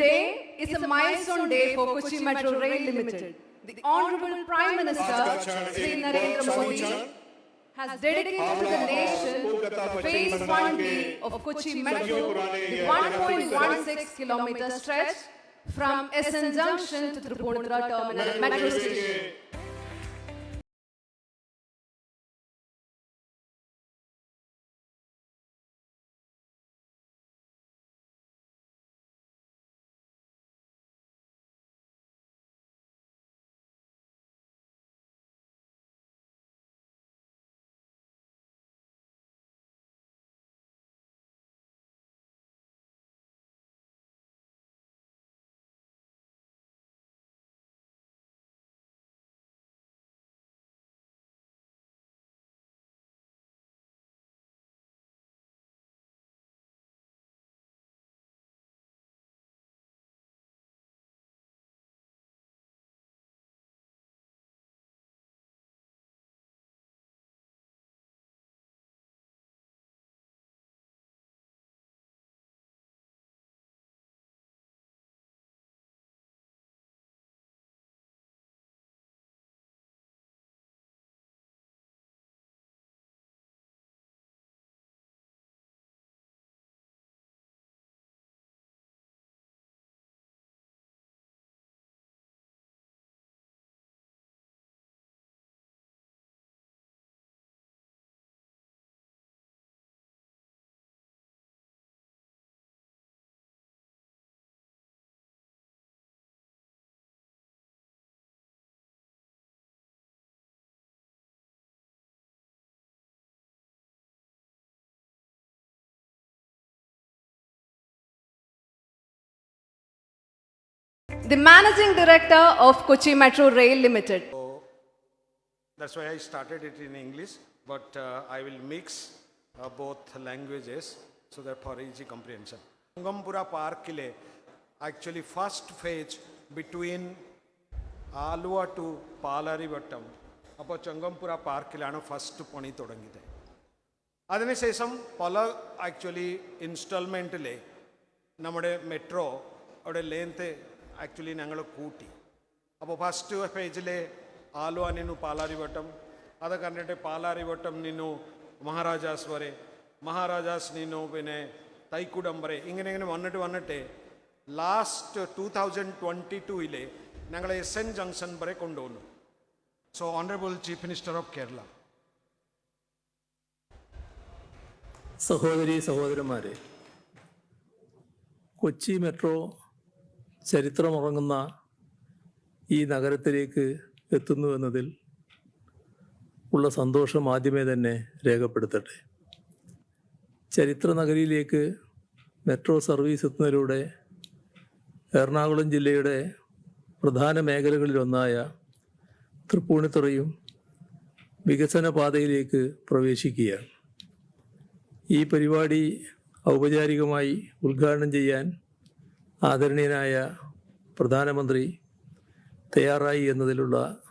Today is a milestone day for Kochi Metro Rail Limited. The Honorable Prime Minister Sri Narendra Modi has dedicated to the nation the Phase 1B of Kochi Metro, the 1.16 kilometer stretch from SN Junction to Tripundra Terminal Metro Station. The Managing Director of Kochi Metro Rail Limited. That's why I started it in English, but uh, I will mix uh, both languages so that for easy comprehension. Changampura Parkile, actually first phase between Aluva to Palarivattom അപ്പോൾ Changampuzha പാർക്കിലാണ് first പണി തുടങ്ങിയത് അതിനുശേഷം പല actually ഇൻസ്റ്റാൾമെന്റിലെ നമ്മുടെ metro അവിടെ length actually ഞങ്ങൾ കൂട്ടി. അപ്പോൾ ഫസ്റ്റ് പേജിലെ ആലുവ നിന്നു പാലാരിവട്ടം അത് കണ്ടിട്ട് പാലാരിവട്ടം നിന്നു മഹാരാജാസ് വരെ. മഹാരാജാസ് നിന്നു പിന്നെ തൈക്കുടം വരെ. ഇങ്ങനെ ഇങ്ങനെ വന്നിട്ട് വന്നിട്ട് ലാസ്റ്റ് ടു തൗസൻഡ് ട്വന്റി ടൂയിലെ ഞങ്ങൾ എസ് എൻ ജംഗ്ഷൻ വരെ കൊണ്ടുവന്നു. So honourable chief minister of Kerala സഹോദരി സഹോദരന്മാരെ കൊച്ചി മെട്രോ ചരിത്രമുറങ്ങുന്ന ഈ നഗരത്തിലേക്ക് എത്തുന്നു എന്നതിൽ ഉള്ള സന്തോഷം ആദ്യമേ തന്നെ രേഖപ്പെടുത്തട്ടെ. ചരിത്ര നഗരിയിലേക്ക് മെട്രോ സർവീസ് എത്തുന്നതിലൂടെ എറണാകുളം ജില്ലയുടെ പ്രധാന മേഖലകളിലൊന്നായ തൃപ്പൂണിത്തുറയും വികസന പാതയിലേക്ക് പ്രവേശിക്കുകയാണ്. ഈ പരിപാടി ഔപചാരികമായി ഉദ്ഘാടനം ചെയ്യാൻ ആദരണീയനായ പ്രധാനമന്ത്രി തയ്യാറായി എന്നതിലുള്ള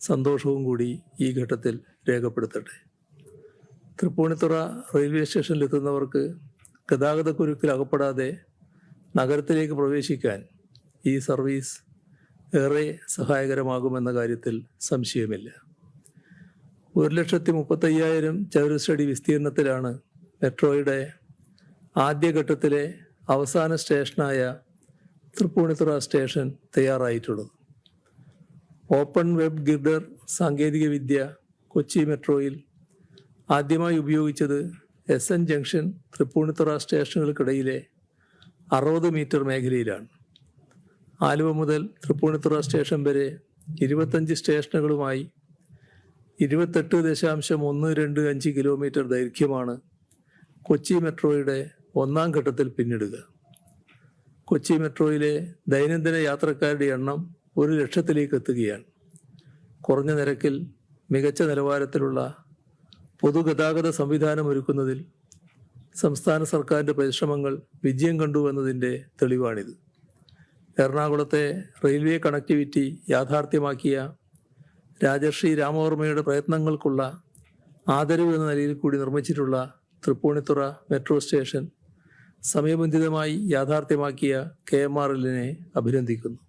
സന്തോഷവും കൂടി ഈ ഘട്ടത്തിൽ രേഖപ്പെടുത്തട്ടെ. തൃപ്പൂണിത്തുറ റെയിൽവേ സ്റ്റേഷനിലെത്തുന്നവർക്ക് ഗതാഗതക്കുരുക്കിൽ അകപ്പെടാതെ നഗരത്തിലേക്ക് പ്രവേശിക്കാൻ ഈ സർവീസ് ഏറെ സഹായകരമാകുമെന്ന കാര്യത്തിൽ സംശയമില്ല. ഒരു ലക്ഷത്തി മുപ്പത്തയ്യായിരം ചതുരശ്രടി വിസ്തീർണത്തിലാണ് മെട്രോയുടെ ആദ്യഘട്ടത്തിലെ അവസാന സ്റ്റേഷനായ തൃപ്പൂണിത്തുറ സ്റ്റേഷൻ തയ്യാറായിട്ടുള്ളത്. ഓപ്പൺ വെബ് ഗിർഡർ സാങ്കേതികവിദ്യ കൊച്ചി മെട്രോയിൽ ആദ്യമായി ഉപയോഗിച്ചത് എസ് എൻ ജംഗ്ഷൻ തൃപ്പൂണിത്തുറ സ്റ്റേഷനുകൾക്കിടയിലെ അറുപത് മീറ്റർ മേഖലയിലാണ്. ആലുവ മുതൽ തൃപ്പൂണിത്തുറ സ്റ്റേഷൻ വരെ ഇരുപത്തഞ്ച് സ്റ്റേഷനുകളുമായി ഇരുപത്തെട്ട് ദശാംശം ഒന്ന് രണ്ട് അഞ്ച് കിലോമീറ്റർ ദൈർഘ്യമാണ് കൊച്ചി മെട്രോയുടെ ഒന്നാം ഘട്ടത്തിൽ പിന്നിടുക. കൊച്ചി മെട്രോയിലെ ദൈനംദിന യാത്രക്കാരുടെ എണ്ണം ഒരു ലക്ഷത്തിലേക്ക് എത്തുകയാണ്. കുറഞ്ഞ നിരക്കിൽ മികച്ച നിലവാരത്തിലുള്ള പൊതുഗതാഗത സംവിധാനം ഒരുക്കുന്നതിൽ സംസ്ഥാന സർക്കാരിന്റെ പരിശ്രമങ്ങൾ വിജയം കണ്ടു എന്നതിന്റെ തെളിവാണിത്. എറണാകുളത്തെ റെയിൽവേ കണക്ടിവിറ്റി യാഥാർത്ഥ്യമാക്കിയ രാജശ്രീ രാമവർമ്മയുടെ പ്രയത്നങ്ങൾക്കുള്ള ആദരവ് എന്ന നിലയിൽ കൂടി നിർമ്മിച്ചിട്ടുള്ള തൃപ്പൂണിത്തുറ മെട്രോ സ്റ്റേഷൻ സമയബന്ധിതമായി യാഥാർത്ഥ്യമാക്കിയ കെ എം ആർ എല്ലിനെ അഭിനന്ദിക്കുന്നു.